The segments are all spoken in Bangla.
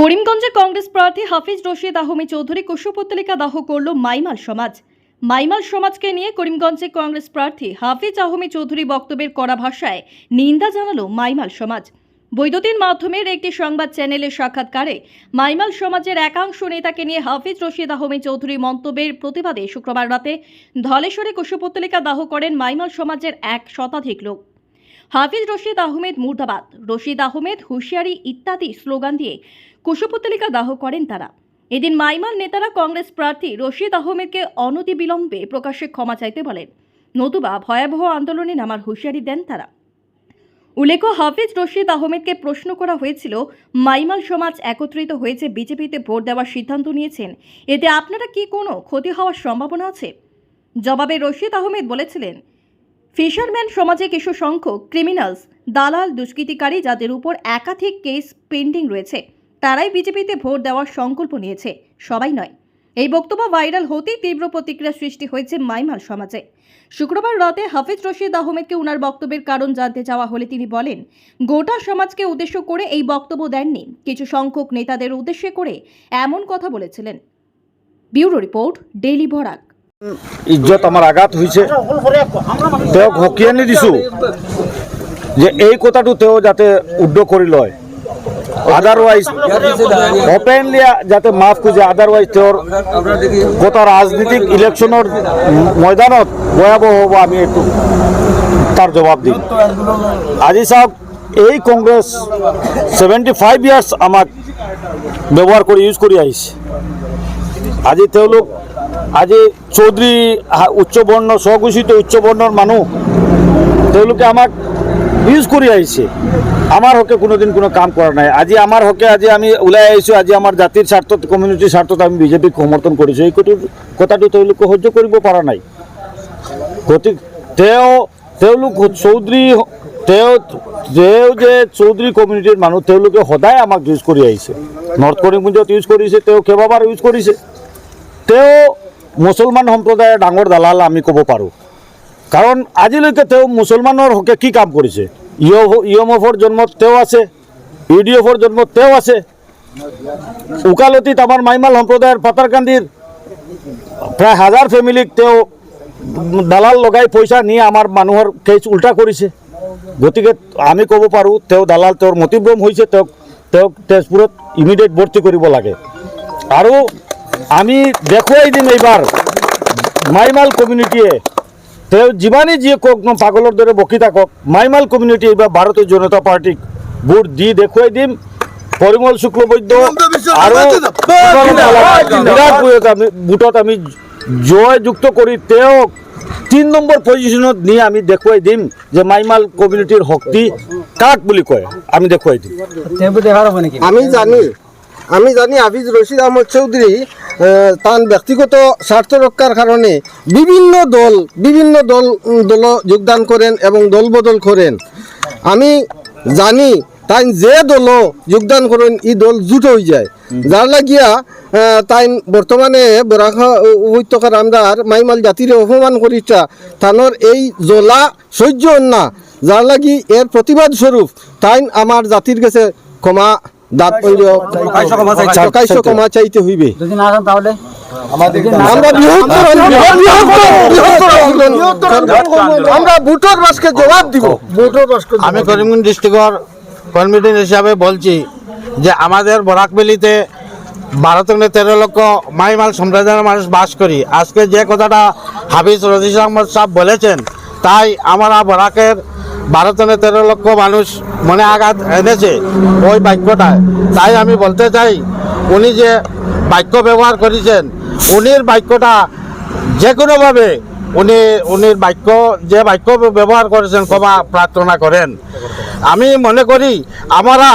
করিমগঞ্জে কংগ্রেস প্রার্থী হাফিজ রশিদ আহমে চৌধুরী কুশপুতলিকা দাহ করল মাইমাল সমাজ। মাইমাল সমাজকে নিয়ে করিমগঞ্জে কংগ্রেস প্রার্থী হাফিজ আহমে চৌধুরী বক্তব্যের কড়া ভাষায় নিন্দা জানালো মাইমাল সমাজ। বৈদ্যুতিন মাধ্যমের একটি সংবাদ চ্যানেলে সাক্ষাৎকারে মাইমাল সমাজের একাংশ নেতাকে নিয়ে হাফিজ রশিদ আহমে চৌধুরী মন্তব্যের প্রতিবাদে শুক্রবার রাতে ধলেশ্বরে কুশপুতলিকা দাহ করেন মাইমাল সমাজের এক শতাধিক লোক। হাফিজ রশিদ আহমেদ মুর্দাবাদ। রশিদ আহমেদ, হুঁশিয়ারি ইত্যাদি স্লোগান দিয়ে কুশপুতলিকা দাহ করেন তারা। এদিন মাইমাল নেতারা কংগ্রেস প্রার্থী রশিদ আহমেদকে অনতিবিলম্বে প্রকাশ্যে ক্ষমা চাইতে বলেন। নতুবা ভয়াবহ আন্দোলনে নামার হুঁশিয়ারি দেন তারা। উল্লেখ্য, হাফিজ রশিদ আহমেদকে প্রশ্ন করা হয়েছিল, মাইমাল সমাজ একত্রিত হয়েছে, বিজেপিতে ভোট দেওয়ার সিদ্ধান্ত নিয়েছেন। এতে আপনারা কি কোনো ক্ষতি হওয়ার সম্ভাবনা আছে? জবাবে রশিদ আহমেদ বলেছিলেন ফিশারম্যান সমাজে কিছু সংখ্যক ক্রিমিনালস, দালাল, দুষ্কৃতিকারী যাদের উপর একাধিক কেস পেন্ডিং রয়েছে, তারাই বিজেপিতে ভোট দেওয়ার সংকল্প নিয়েছে, সবাই নয়। এই বক্তব্য ভাইরাল হতেই তীব্র প্রতিক্রিয়া সৃষ্টি হয়েছে মাইমাল সমাজে। শুক্রবার রাতে হাফিজ রশিদ আহমেদকে উনার বক্তব্যের কারণ জানতে চাওয়া হলে তিনি বলেন, গোটা সমাজকে উদ্দেশ্য করে এই বক্তব্য দেননি, কিছু সংখ্যক নেতাদের উদ্দেশ্যে করে এমন কথা বলেছিলেন। Bureau report, daily Barak. ইজ্জত আমার আঘাত হৈছে তেওঁক হকিয়ানি দিছোঁ যে এই কথাটো তেওঁ যাতে উদ্ধ কৰি লয়। আদাৰৱাইজ অপেনলি যাতে মাফ খোজে আদাৰৱাইজ তেওঁৰ গোটা ৰাজনীতিক ইলেকশ্যনৰ ময়দানত ভয়াৱহ হ'ব আমি এইটো তাৰ জবাব দিম। আজি চাওক, এই কংগ্ৰেছ ছেভেণ্টি ফাইভ ইয়াৰ্ছ আমাক ব্যৱহাৰ কৰি ইউজ কৰি আহিছে। আজি তেওঁলোক আজি চৌধুৰী হা- উচ্চ বৰ্ণ স্বঘোষিত উচ্চ বৰ্ণৰ মানুহ, তেওঁলোকে আমাক ইউজ কৰি আহিছে। আমাৰ হকে কোনোদিন কোনো কাম কৰা নাই। আজি আমাৰ হকে আজি আমি ওলাই আহিছোঁ, আজি আমাৰ জাতিৰ স্বাৰ্থত, কমিউনিটিৰ স্বাৰ্থত আমি বিজেপিক সমৰ্থন কৰিছোঁ। এই কথাটো তেওঁলোকে সহ্য কৰিব পৰা নাই। গতিকে তেওঁ তেওঁলোক চৌধুৰী তেওঁ তেওঁ যে চৌধুৰী কমিউনিটিৰ মানুহ, তেওঁলোকে সদায় আমাক ইউজ কৰি আহিছে। নৰ্থ কৰিমগঞ্জত ইউজ কৰিছে, তেওঁ কেইবাবাৰ ইউজ কৰিছে। তেওঁ মুছলমান সম্প্ৰদায়ৰ ডাঙৰ দালাল আমি ক'ব পাৰোঁ। কাৰণ আজিলৈকে তেওঁ মুছলমানৰ হকে কি কাম কৰিছে? ইউ এম এফৰ জন্মত তেওঁ আছে ইউ ডি এফৰ জন্মত তেওঁ আছে। উকালতিত আমাৰ মাইমাল সম্প্ৰদায়ৰ পাতাৰকান্দিৰ প্ৰায় হাজাৰ ফেমিলিক তেওঁ দালাল লগাই পইচা নি আমাৰ মানুহৰ কেছ উল্টা কৰিছে। গতিকে আমি ক'ব পাৰোঁ, তেওঁ দালাল, তেওঁৰ মতিভ্ৰম হৈছে, তেওঁক তেওঁক তেজপুৰত ইমিডিয়েট ভৰ্তি কৰিব লাগে। আৰু আমি দেখুৱাই দিম এইবাৰ। মাইমাল কমিউনিটিয়ে তেওঁ যিমানেই যিয়ে কওক ন পাগলৰ দৰে বকি থাকক মাইমাল কমিউনিটি এইবাৰ ভাৰতীয় জনতা পাৰ্টীক ভোট দি দেখুৱাই দিম। পৰিমল শুক্লবৈদ্য আৰু বিৰাট আমি ভোটত আমি জয়যুক্ত কৰি তেওঁক তিনি নম্বৰ পজিশ্যনত নি আমি দেখুৱাই দিম যে মাইমাল কমিউনিটিৰ শক্তি কাক বুলি কয়। আমি দেখুৱাই দিম। আমি জানি। আমি জানি হাফিজ রশিদ আহমদ চৌধুরী তার ব্যক্তিগত স্বার্থ রক্ষার কারণে বিভিন্ন দল বিভিন্ন দল দল যোগদান করেন এবং দল বদল করেন। আমি জানি তাই যে দল যোগদান করেন এই দল জুট হয়ে যায়। যার লাগিয়া তাই বর্তমানে বরাখা উপত্যকার আমরার মাইমাল জাতির অপমান করিটা তানোর এই জলা সহ্য না। যার লাগি এর প্রতিবাদ স্বরূপ তাই আমার জাতির কাছে ক্ষমা দাঁত চাইতে হইবে। আমরা ভোটার বাসকে জবাব দিব। আমি করিমগঞ্জ ডিস্ট্রিক্টর কমিটি হিসাবে বলছি যে আমাদের বরাকবেলিতে বারো থেকে তেরো লক্ষ মাইমাল সম্প্রদায়ের মানুষ বাস করি। আজকে যে কথাটা হাফিজ রজিস আহমদ সাহেব বলেছেন তাই আমরা বরাকের বারো তেরো লক্ষ মানুষ মনে আঘাত এনেছে ওই বাক্যটায়। তাই আমি বলতে চাই, উনি যে বাক্য ব্যবহার করেছেন, উনির বাক্যটা যে কোনোভাবে উনি, উনির বাক্য, যে বাক্য ব্যবহার করেছেন ক্ষমা প্রার্থনা করেন। আমি মনে করি, আমরা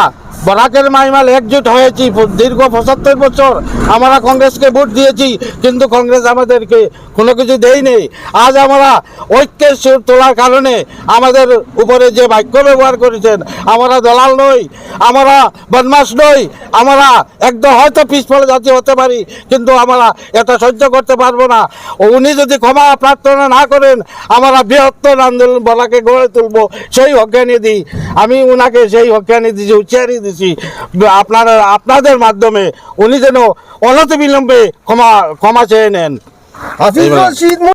বরাকের মাইমাল একজোট হয়েছি, দীর্ঘ পঁচাত্তর বছর আমরা কংগ্রেসকে ভোট দিয়েছি, কিন্তু কংগ্রেস আমাদেরকে কোনো কিছু দেয়নি। আজ আমরা ঐক্যের সুর তোলার কারণে আমাদের উপরে যে বাক্য ব্যবহার করেছেন, আমরা দলাল নই, আমরা বদমাস নই, আমরা একদম হয়তো পিছপড়ে জাতি হতে পারি, কিন্তু আমরা এটা সহ্য করতে পারব না। উনি যদি ক্ষমা প্রার্থনা না করেন, আমরা বৃহত্তর আন্দোলন বলাকে গড়ে তুলবো, সেই অজ্ঞানী দিই আমি উনাকে সেই অজ্ঞানী দিয়েছি উচ্চারি দিছি। আপনার আপনাদের মাধ্যমে উনি যেন অনতি বিলম্বে ক্ষমা ক্ষমা চেয়ে নেন।